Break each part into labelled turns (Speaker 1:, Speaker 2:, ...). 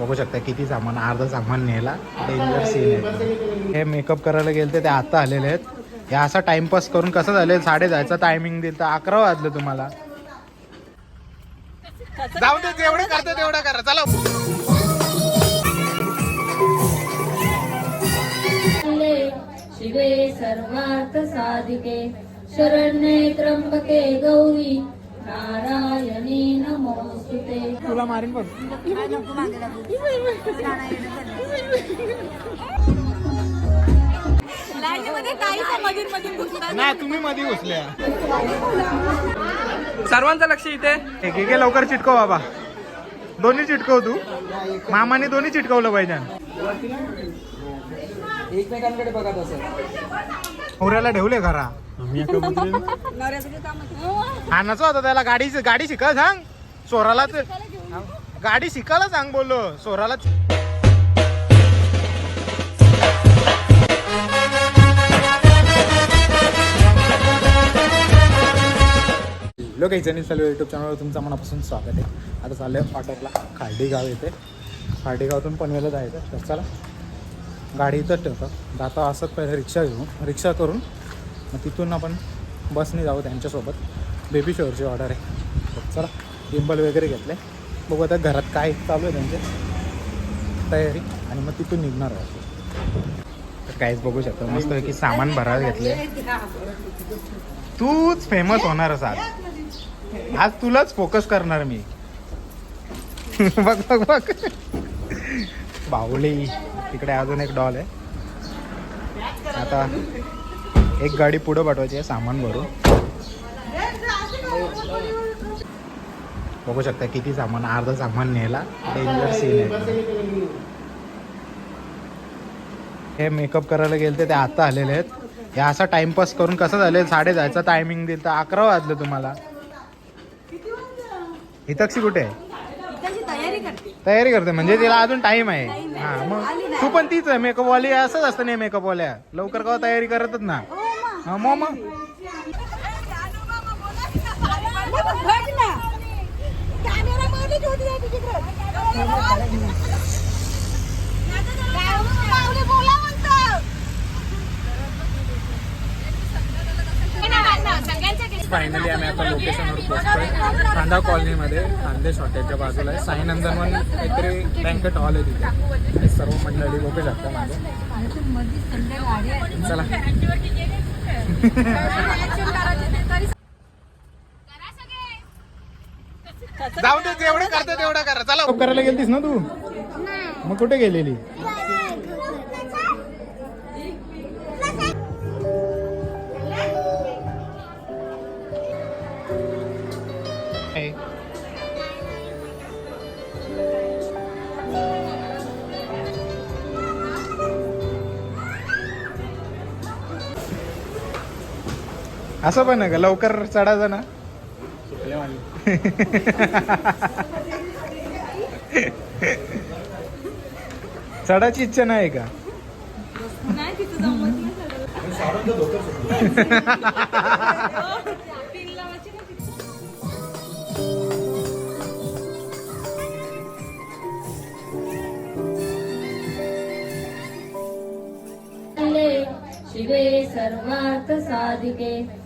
Speaker 1: बघू शकता किती सामान अर्धा सामान नेला डेंजर सीन आहे. हे मेकअप करायला गेले ते आता आलेले आहेत. हे असा टाइमपास करून कसं झालं? साडे जायचा टायमिंग दिल तर अकरा वाजलं तुम्हाला. जाऊ दे जेवढं करतो तेवढं करा. चला.
Speaker 2: शिवे सर्वार्थ साधिके शरण्ये त्र्यंबके गौरी नारायणी नमोस्तुते.
Speaker 1: तुला मारीन बघ. नाही तुम्ही मध्ये घुसल्या.
Speaker 3: सर्वांचं लक्ष इथे.
Speaker 1: एक एक लवकर चिटकव बाबा. दोन्ही चिटकव तू. मामाने दोन्ही चिटकवलं पाहिजे.
Speaker 3: एकमेकांकडे बघत असत
Speaker 1: नवऱ्याला ठेवले घरा. हाणाचं होता. त्याला गाडी गाडी शिकायला सांग. सोरालाच गाडी शिकायला सांग बोललो. सोरालाच लोक जणी चालू युट्यूब चॅनलवर तुमचं मनापासून स्वागत आहे. आता चाललं आहे फाटकला खार्डी गाव येते. खार्डी गावातून पनवेलला जायचं तर चला. गाडी इथंच ठेवतात. जाता असत पहिले रिक्षा घेऊ रिक्षा करून मग तिथून आपण बसने जाऊ त्यांच्यासोबत. बेबी शोअरची ऑर्डर आहे. चला गिंबल वगैरे घेतले. बघू आता घरात काय चालू आहे त्यांचे. तयारी. आणि मग तिथून निघणार आहोत. तर काहीच बघू शकतो मस्त की सामान भरायला घेतले. तूच फेमस होणारच आज. आज तुलाच फोकस करणार मी. बघ बघ बघ. बाहुली. तिकडे अजून एक डॉल आहे. आता एक गाडी पुढं पाठवायची आहे सामान भरून. बघू शकता किती सामान अर्धा सामान नेला. डेंजर सीन आहे. हे मेकअप करायला गेले ते आता आलेले आहेत. हे असा टाइमपास करून कसं झालं? साडे जायचा टायमिंग दिलं तर अकरा वाजलं तुम्हाला. हितक्षी कुठे आहे? तयारी करते म्हणजे तिला अजून टाइम आहे. हा मग तू पण तीच आहे मेकअप वाली असंच असतं नाही मेकअप वाल्या. लवकर का तयारी करतच ना. हा मग मग. फायनली आम्ही आता लोकेशनवर पोहोचतोय खांदा कॉलनीमध्ये खांदेश हॉटेलच्या बाजूला आहे. साईनंदनवन काहीतरी बँकेट हॉल आहे तिथे. सर्व मंडळी बघू शकता माझे चला. जाऊ दे जेवढं करतो तेवढं करा. चला. करायला गेलतीस ना तू? मग कुठे गेलेली? असं पण आहे का? लवकर चढायचं ना. चढायची इच्छा नाही का?
Speaker 2: शिवे सर्वार्थ साधिके.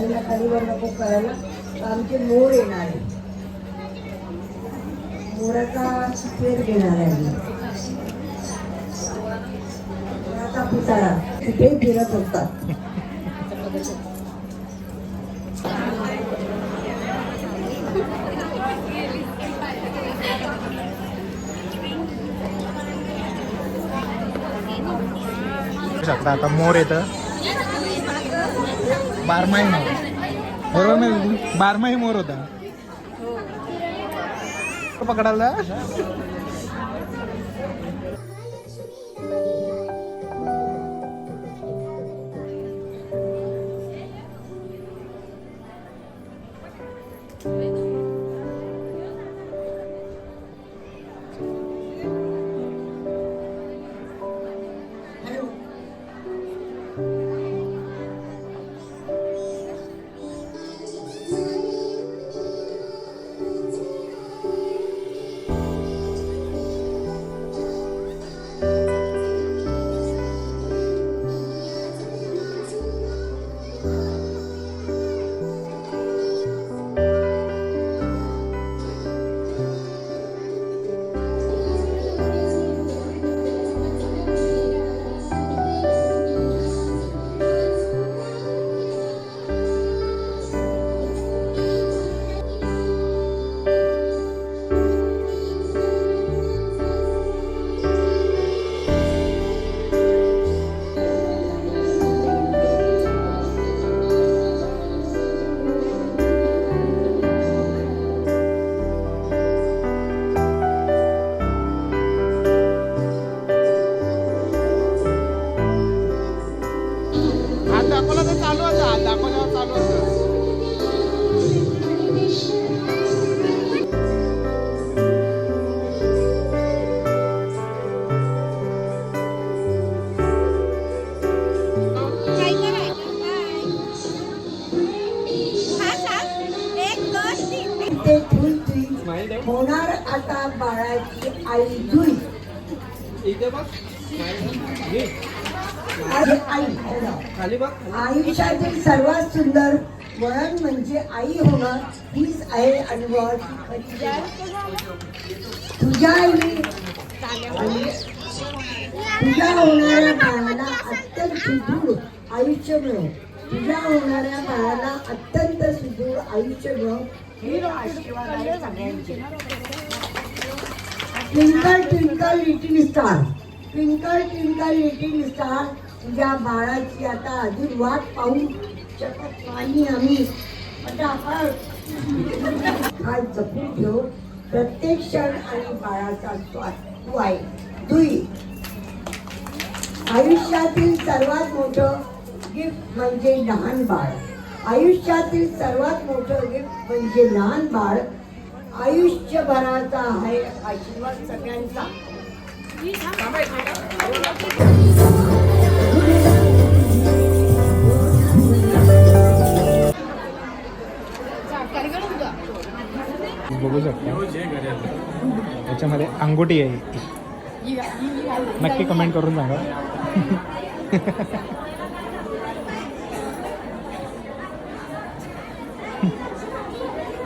Speaker 4: त्यांना खालीवर नको करायला आमचे मोर येणार आहे मोराचा पेर घेणार आहे मोराचा पुतळा. आता तिथे फिरत
Speaker 1: होता. शकता. आता मोर येतं. बारमाही मोर. बरोबर नाही बारमाही मोर होता. पकडायला
Speaker 4: आई माझी आई आयुष्यातील सर्वात सुंदर वळण म्हणजे आई होणं? हीच आहे अनुभवाची खरी तुझ्या आई तुझ्या होणाऱ्या बाळाला अत्यंत सुदृढ आयुष्य मिळो तुझ्या होणाऱ्या बाळाला अत्यंत सुदृढ आयुष्य मिळो हे आशीर्वाद आहे सगळ्यांचे twinkle twinkle little star twinkle twinkle little star तुझ्या बाळाची आता अजून वाट पाहू शकत नाही आम्ही. आज जपून ठेव. प्रत्येक क्षण आणि बाळाचा स्वाद तू आहे. दुई. आयुष्यातील सर्वात मोठं गिफ्ट म्हणजे लहान बाळ. आयुष्यातील सर्वात मोठं गिफ्ट म्हणजे लहान बाळ आयुष्यभराचा आहे आशीर्वाद सगळ्यांचा.
Speaker 1: बघू शकता. त्याच्यामध्ये अंगुठी आहे. नक्की कमेंट करून सांगा.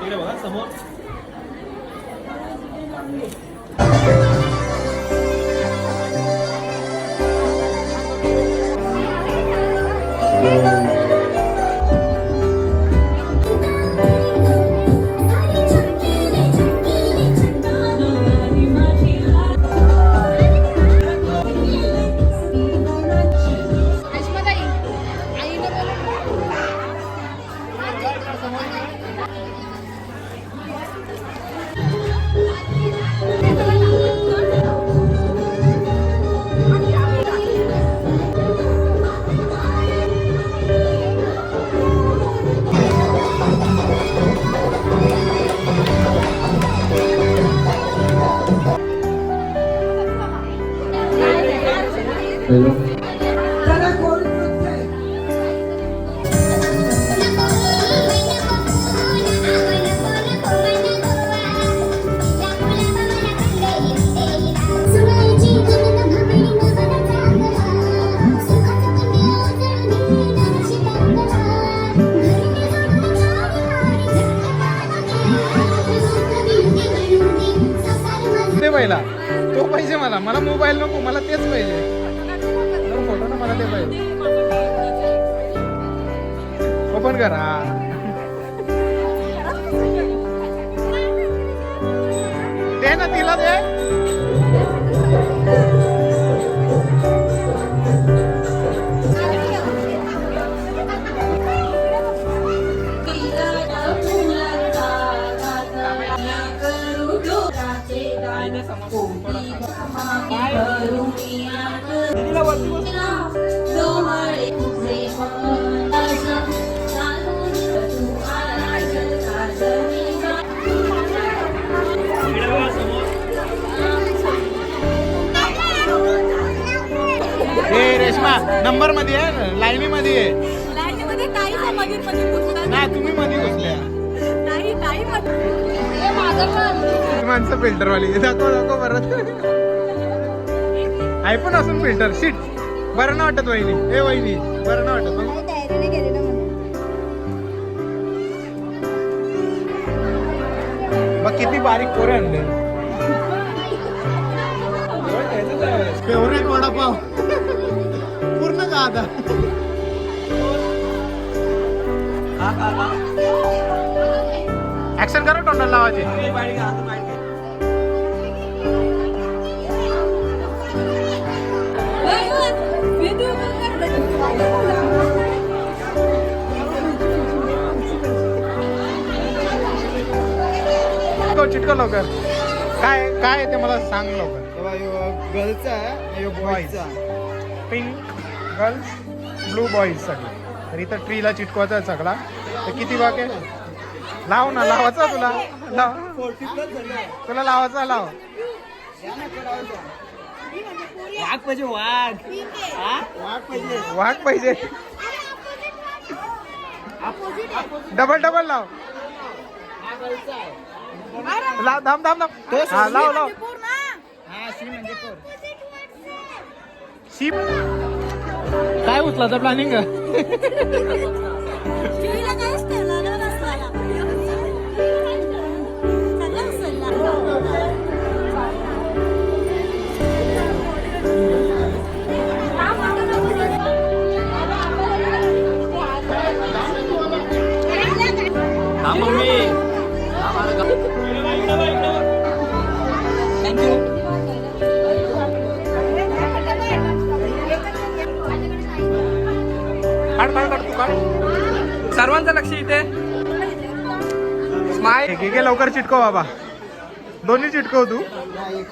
Speaker 4: चला
Speaker 1: Thank you. करा. दे ना तिला दे. नंबरमध्ये आहे लाईनी मध्ये आहे.
Speaker 2: लाईनीमध्ये काहीच आहे मधील मध्ये
Speaker 1: ना तुम्ही मध्ये घुसल्या
Speaker 2: नाही नाही हे माझं पण
Speaker 1: ती माणसं फिल्टर वाली दाखव दाखव परत. आयफोन असून फिल्टर सीट बरं ना वाटत वहिनी. ए वहिनी बरं ना वाटत. बघ.
Speaker 2: तयारीने म्हणून.
Speaker 1: बघ किती बारीक पोरे आणले. फेवरेट वडापाव. आता ऍक्शन करा तोंडाला लावायची. चिटकव लवकर. काय काय आहे ते मला सांग लवकर.
Speaker 3: गर्लचा आहे
Speaker 1: पिंक गर्ल्स ब्लू बॉईजसाठी तर इथं ट्रीला चिटकवायचा सगळा. तर किती भाग आहे? लाव ना लावायचा तुला. लाव. तुला लावायचा लाव.
Speaker 3: वाघ पाहिजे वाघ? वाघ पाहिजे
Speaker 1: वाघ पाहिजे. डबल डबल लाव. लाव धाम धाम धाम. लाव लाव.
Speaker 3: हा सी म्हणजे
Speaker 1: शीप काय उचलायचं प्लॅनिंग काढ काढ काढ तू काढ.
Speaker 3: सर्वांचं लक्ष इथे. स्माईल
Speaker 1: घे, लवकर चिटकव बाबा. दोन्ही चिटकव तू.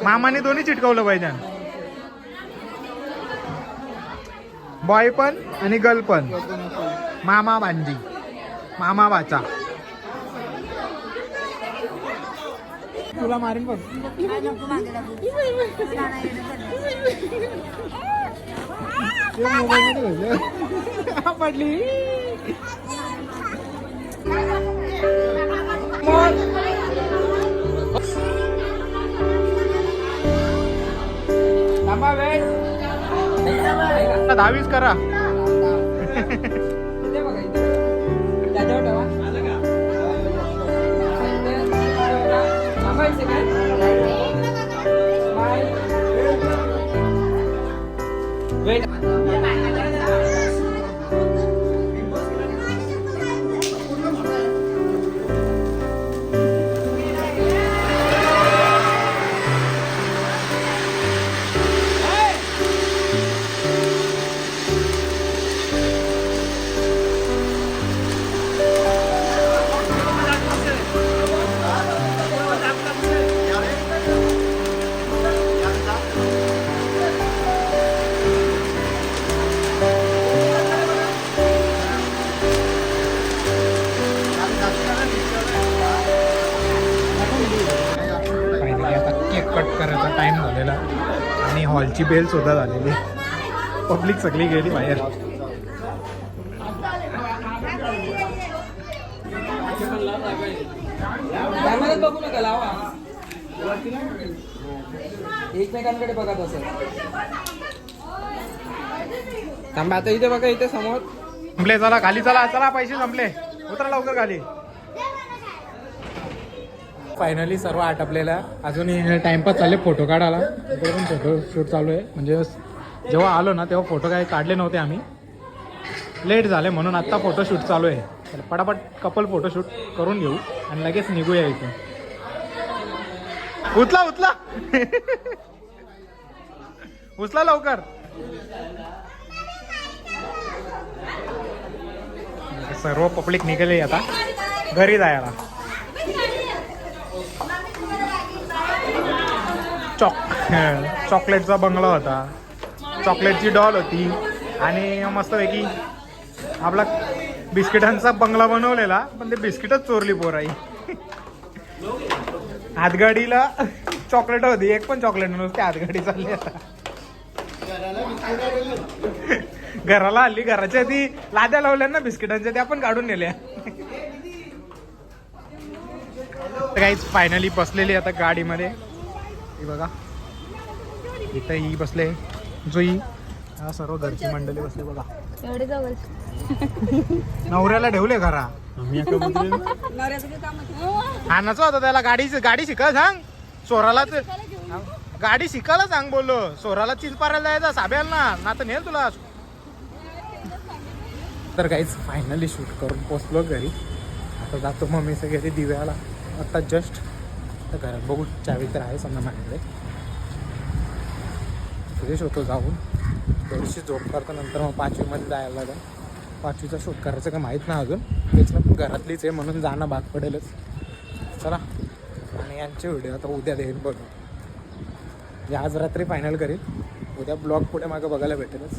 Speaker 1: मामाने दोन्ही चिटकवलं पाहिजे. बॉय पण आणि गर्ल पण. मामा बांजी मामा बाचा तुला मारीन बघ. ते mobile पडली दहावीस करा. कट करायचा टाइम झालेला. आणि हॉलची बेल सुद्धा झालेली. पब्लिक सगळी गेली बाहेर.
Speaker 3: बघू नका लावा. एकमेकांकडे बघत असेल थांबा आता इथे बघा इथे समोर.
Speaker 1: संपले चला खाली चला चला पैसे संपले. उतरा लवकर खाली. फायनली सर्व आटपलेला अजूनही टाइमपास चालले. फोटो काढायला. इकडे पण फोटो शूट चालू आहे. म्हणजे जेव्हा आलो ना तेव्हा फोटो काही काढले नव्हते आम्ही. लेट झाले म्हणून आत्ता फोटोशूट चालू आहे. तर पटापट कपल फोटोशूट करून घेऊ आणि लगेच निघूया इथून. उचला उचला. उचला लवकर. सर्व पब्लिक निघाले आता. घरी जायला. चॉक चॉकलेटचा बंगला होता. चॉकलेटची डॉल होती. आणि मस्तपैकी आपला बिस्किटांचा बंगला बनवलेला पण ते बिस्किटच चोरली पोराई. हातगाडीला चॉकलेट होती. एक पण चॉकलेट नव्हती हातगाडी चालली आता. घराला हल्ली घराच्या ती लाद्या लावल्या ना बिस्किटांच्या त्या पण काढून नेल्या. काहीच फायनली बसलेली आता गाडीमध्ये. ही बघा. इथं ही बसले. जोई हा सर्व घरची मंडळी बसली बघा.
Speaker 2: एवढे जवळ.
Speaker 1: नवऱ्याला ठेवले घरा. हाणाचं होतं त्याला. गाडी गाडी शिकायला सांग. सोराला ते- गाडी शिकायला सांग बोललो. सोराला चिंचपारायला जायचा साब्याला ना. ना तर नेल तुला तर काहीच फायनली शूट करून पोचलो घरी. आता जातो मम्मी सगळे दिव्याला. आता जस्ट तर घरात बघू चावी तर आहे समजा माझ्याकडे. फ्रेश होतो जाऊन. थोडीशी झोप करता नंतर मग पाचवीमध्ये जायला लागेल. पाचवीचा शूट करायचं का माहीत नाही अजून. तेच ना घरातलीच आहे म्हणून जाणं भाग पडेलच. चला आणि यांचे व्हिडिओ आता उद्या देईन बघू म्हणजे आज रात्री फायनल करेल उद्या ब्लॉग पुढे मागं बघायला भेटेलच.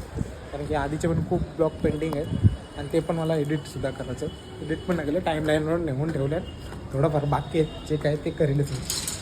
Speaker 1: कारण की आधीचे पण खूप ब्लॉग पेंडिंग आहेत. आणि ते पण मला एडिटसुद्धा करायचं. एडिट पण नाही केलं टाईम लाईनवर नेऊन ठेवले थोडंफार बाकी आहेत जे काय ते करेलच मी.